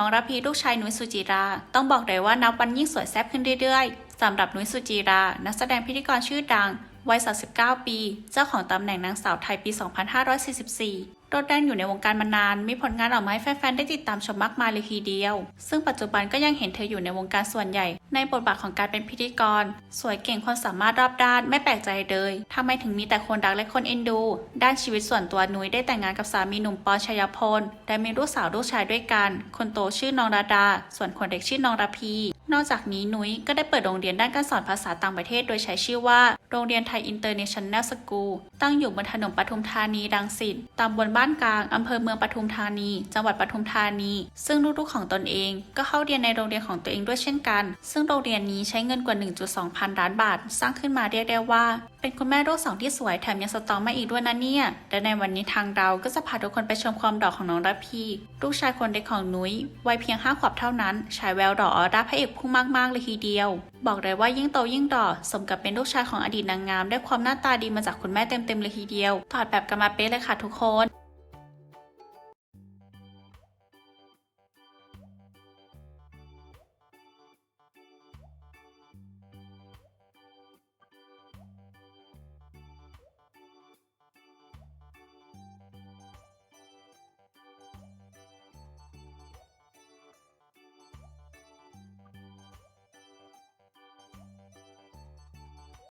น้องระพีลูกชายนุ้ยสุจิรา ต้องบอกเลยว่านับวันยิ่งสวยแซ่บขึ้นเรื่อยๆสำหรับนุ้ยสุจิรา นักแสดงพิธีกรชื่อดังวัย 39 ปี เจ้าของตำแหน่งนางสาวไทยปี 2544 โดดเด่นอยู่ในวงการมานาน มีผลงานออกมาให้แฟนๆ ได้ติดตามชมมากมายเลยทีเดียว ซึ่งปัจจุบันก็ยังเห็นเธออยู่ในวงการส่วนใหญ่ ในบทบาทของการเป็นพิธีกร สวยเก่งความสามารถรอบด้าน ไม่แปลกใจเลยทำไมถึงมีแต่คนรักและคนเอ็นดู ด้านชีวิตส่วนตัวนุ้ยได้แต่งงานกับสามีหนุ่มปอชยพลและมีลูกสาวลูกชายด้วยกัน คนโตชื่อน้องราดา ส่วนคนเด็กชื่อน้องระพี นอกจากนี้นุ้ยก็ได้เปิดโรงเรียนด้านการสอนภาษาต่างประเทศ โดยใช้ชื่อว่า โรงเรียนไทยอินเตอร์เนชั่นแนลสกูลตั้งอยู่บนถนนปทุมธานีรังสิตตำบลบ้านกลางอำเภอเมืองปทุมธานี จังหวัดปทุมธานี ซึ่งลูกๆของตนเอง ก็เข้าเรียนในโรงเรียนของตัวเองด้วยเช่นกัน ซึ่งโรงเรียนนี้ใช้เงินกว่า 1.2 พันล้านบาท สร้างขึ้นมาเรียกได้ว่า เป็นคุณแม่ลูกสองที่สวยแถมยังสตองมาอีกด้วยนะเนี่ยและในวันนี้ทางเราก็จะพาทุกคนไปชมความดอกของน้องระพีลูกชายคนเล็กของนุ้ยวัยเพียงห้าขวบเท่านั้นฉายแววดอกออร่าพระเอกพุ่งมากๆเลยทีเดียว บอกเลยว่ายิ่งโตยิ่งดอสมกับเป็นลูกชายของอดีตนางงามได้ความหน้าตาดีมาจากคุณแม่เต็มๆเลยทีเดียวถอดแบบกันมาเป๊ะเลยค่ะทุกคน